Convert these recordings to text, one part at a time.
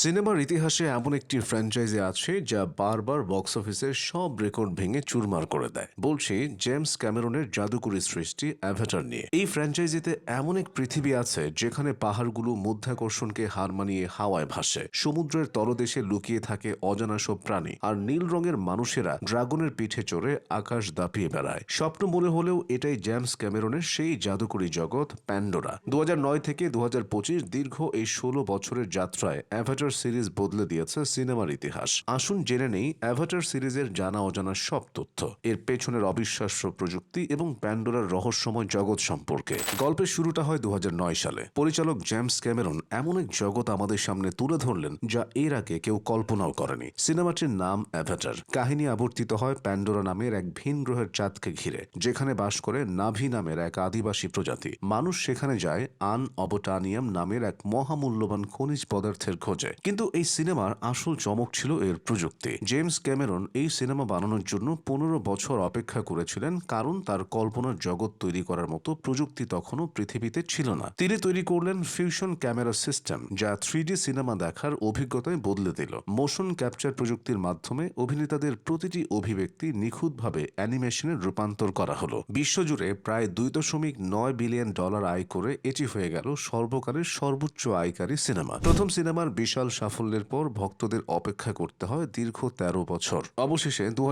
সিনেমার ইতিহাসে এমন একটি ফ্র্যাঞ্চাইজি আছে যা বারবার বক্স অফিসের সব রেকর্ড ভেঙে চুরমার করে দেয়। বলছি, জেমস ক্যামেরনের জাদুকরী সৃষ্টি অ্যাভাটার নিয়ে। এই ফ্র্যাঞ্চাইজিতে এমন এক পৃথিবী আছে যেখানে পাহাড়গুলো মধ্যাকর্ষণকে হার মানিয়ে হাওয়ায় ভাসে। সমুদ্রের তলদেশে লুকিয়ে থাকে অজানা সব প্রাণী আর নীল রঙের মানুষেরা ড্রাগনের পিঠে চড়ে আকাশ দাপিয়ে বেড়ায়। স্বপ্ন মনে হলেও এটাই জেমস ক্যামেরনের সেই জাদুকরী জগৎ, প্যান্ডোরা। দু হাজার নয় থেকে দু হাজার পঁচিশ দীর্ঘ এই ষোলো বছরের যাত্রায় অ্যাভাটার সিরিজ বদলে দিয়েছে সিনেমার ইতিহাস। আসুন জেনে নেই অ্যাভাটার সিরিজের জানা অজানা সব তথ্য। এর পেছনের অবিশ্বাস্য প্রযুক্তি এবং প্যান্ডোরার রহস্যময় জগৎ সম্পর্কে। গল্পের শুরুটা হয় দু হাজার নয় সালে। পরিচালক জেমস ক্যামেরন এমন এক জগৎ আমাদের সামনে তুলে ধরলেন, যা এর আগে কেউ কল্পনাও করেনি। সিনেমাটির নাম অ্যাভাটার কাহিনী আবর্তিত হয় প্যান্ডোরা নামের এক ভিন গ্রহের চাঁদকে ঘিরে, যেখানে বাস করে নাভি নামের এক আদিবাসী প্রজাতি। মানুষ সেখানে যায় আন অবটানিয়াম নামের এক মহামূল্যবান খনিজ পদার্থের খোঁজে। কিন্তু এই সিনেমার আসল চমক ছিল এর প্রযুক্তি। জেমস ক্যামেরন এই সিনেমা বানানোর জন্য পনেরো বছর অপেক্ষা করেছিলেন, কারণ তার কল্পনার জগৎ তৈরি করার মতো প্রযুক্তি তখনও পৃথিবীতে ছিল না। তিনি তৈরি করলেন ফিউশন ক্যামেরা সিস্টেম যা থ্রি সিনেমা দেখার অভিজ্ঞতায় বদলে দিল। মোশন ক্যাপচার প্রযুক্তির মাধ্যমে অভিনেতাদের প্রতিটি অভিব্যক্তি নিখুঁতভাবে অ্যানিমেশনে রূপান্তর করা হলো। বিশ্বজুড়ে প্রায় দুই দশমিক নয় বিলিয়ন ডলার আয় করে এটি হয়ে গেল সর্বকালের সর্বোচ্চ আয়কারী সিনেমা। প্রথম সিনেমার বিশাল সাফল্যের পর ভক্তদের অপেক্ষা করতে হয় দীর্ঘ তেরো বছর। অবশেষে দু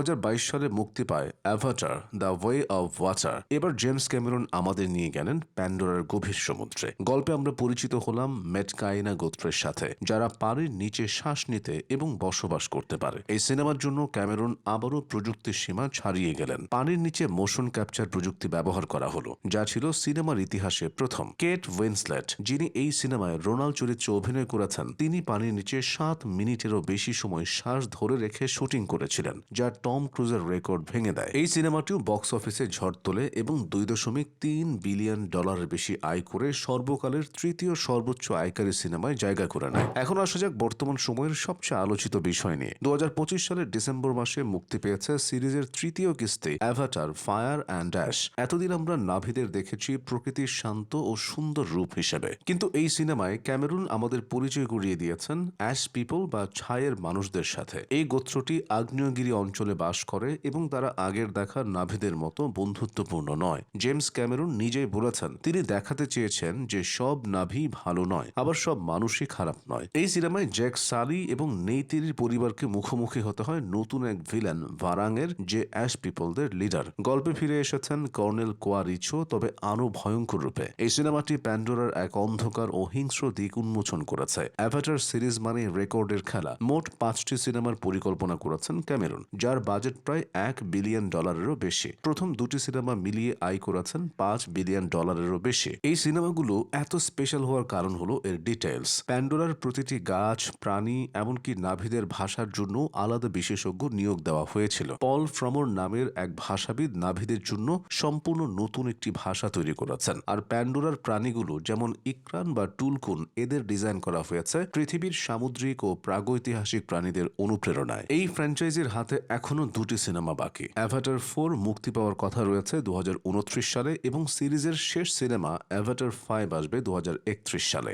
সালে মুক্তি পায় Avatar the way of water এবার জেমস ক্যামেরন আমাদের নিয়ে গেলেন প্যান্ডোরার গভীর সমুদ্রে। গল্পে আমরা পরিচিত হলাম মেটকাইনা গোত্রের সাথে, যারা পানির নিচে শ্বাস নিতে এবং বসবাস করতে পারে। এই সিনেমার জন্য ক্যামেরন আবারও প্রযুক্তির সীমা ছাড়িয়ে গেলেন। পানির নিচে মোশন ক্যাপচার প্রযুক্তি ব্যবহার করা হলো, যা ছিল সিনেমার ইতিহাসে প্রথম। কেট উইন্সলেট, যিনি এই সিনেমায় রোনাল্ড চরিত্রে অভিনয় করেছেন, তিনি পানির নিচে সাত মিনিটেরও বেশি সময় শ্বাস ধরে রেখে শুটিং করেছিলেন, যা টম ক্রুজের রেকর্ড ভেঙে দেয়। এই সিনেমাটিও বক্স অফিসে ঝড় তোলে এবং দুই দশমিক তিন বিলিয়ন ডলারের বেশি আয় করে সর্বকালের তৃতীয় সর্বোচ্চ আয়কারী সিনেমায় জায়গা করে নেয়। এখন আসা যাক বর্তমান সময়ের সবচেয়ে আলোচিত বিষয় নিয়ে। দু হাজার পঁচিশ সালের ডিসেম্বর মাসে মুক্তি পেয়েছে সিরিজের তৃতীয় কিস্তি, অ্যাভাটার, ফায়ার অ্যান্ড ড্যাশ এতদিন আমরা নাভিদের দেখেছি প্রকৃতির শান্ত ও সুন্দর রূপ হিসেবে। কিন্তু এই সিনেমায় ক্যামেরুন আমাদের পরিচয় করিয়ে দিয়েছেন অ্যাশ পিপল বা ছায়ের মানুষদের সাথে। এই গোত্রটি আগ্নেয়গিরি অঞ্চলে বাস করে এবং তারা আগের দেখা নাভিদের মতো বন্ধুত্বপূর্ণ নয়। জেমস ক্যামেরুন নিজেই বলেছেন, তিনি দেখাতে চেয়েছেন যে সব নাভি ভালো নয়, আবার সব মানুষই খারাপ নয়। এই সিনেমায় জ্যাক সালি এবং নেইতিরির পরিবারকে মুখোমুখি হতে হয় নতুন এক ভিলেন ভারাঙের, যে অ্যাশ পিপলদের লিডার। গল্পে ফিরে এসেছেন কর্নেল কোয়ারিচো, তবে আরও ভয়ঙ্কর রূপে। এই সিনেমাটি প্যান্ডোরার এক অন্ধকার ও হিংস্র দিক উন্মোচন করেছে। অ্যাভাটার সিরিজ মানে রেকর্ডের খেলা। মোট পাঁচটি সিনেমার পরিকল্পনা করেছেন ক্যামেরুন, যার বাজেট প্রায় এক বিলিয়ন ডলারেরও বেশি। প্রথম দুটি সিনেমা মিলিয়ে আয় করেছেন পাঁচ বিলিয়ন ডলারেরও বেশি। এই সিনেমাগুলো এত স্পেশাল হওয়ার কারণ হলো এর ডিটেলস প্যান্ডোরার প্রতিটি গাছ, প্রাণী, এমনকি নাভিদের ভাষার জন্য আলাদা বিশেষজ্ঞ নিয়োগ দেওয়া হয়েছিল। পল ফ্রমর নামের এক ভাষাবিদ নাভিদের জন্য সম্পূর্ণ নতুন একটি ভাষা তৈরি করেছেন। আর প্যান্ডোরার প্রাণীগুলো, যেমন ইকরান বা টুলকুন, এদের ডিজাইন করা হয়েছে পৃথিবীর সামুদ্রিক ও প্রাগৈতিহাসিক প্রাণীদের অনুপ্রেরণায়। এই ফ্র্যাঞ্চাইজির হাতে এখনও দুটি সিনেমা বাকি। অ্যাভাটার ফোর মুক্তি পাওয়ার কথা রয়েছে দু হাজার উনত্রিশ সালে এবং সিরিজের শেষ সিনেমা অ্যাভাটার ফাইভ আসবে দু হাজার একত্রিশ সালে।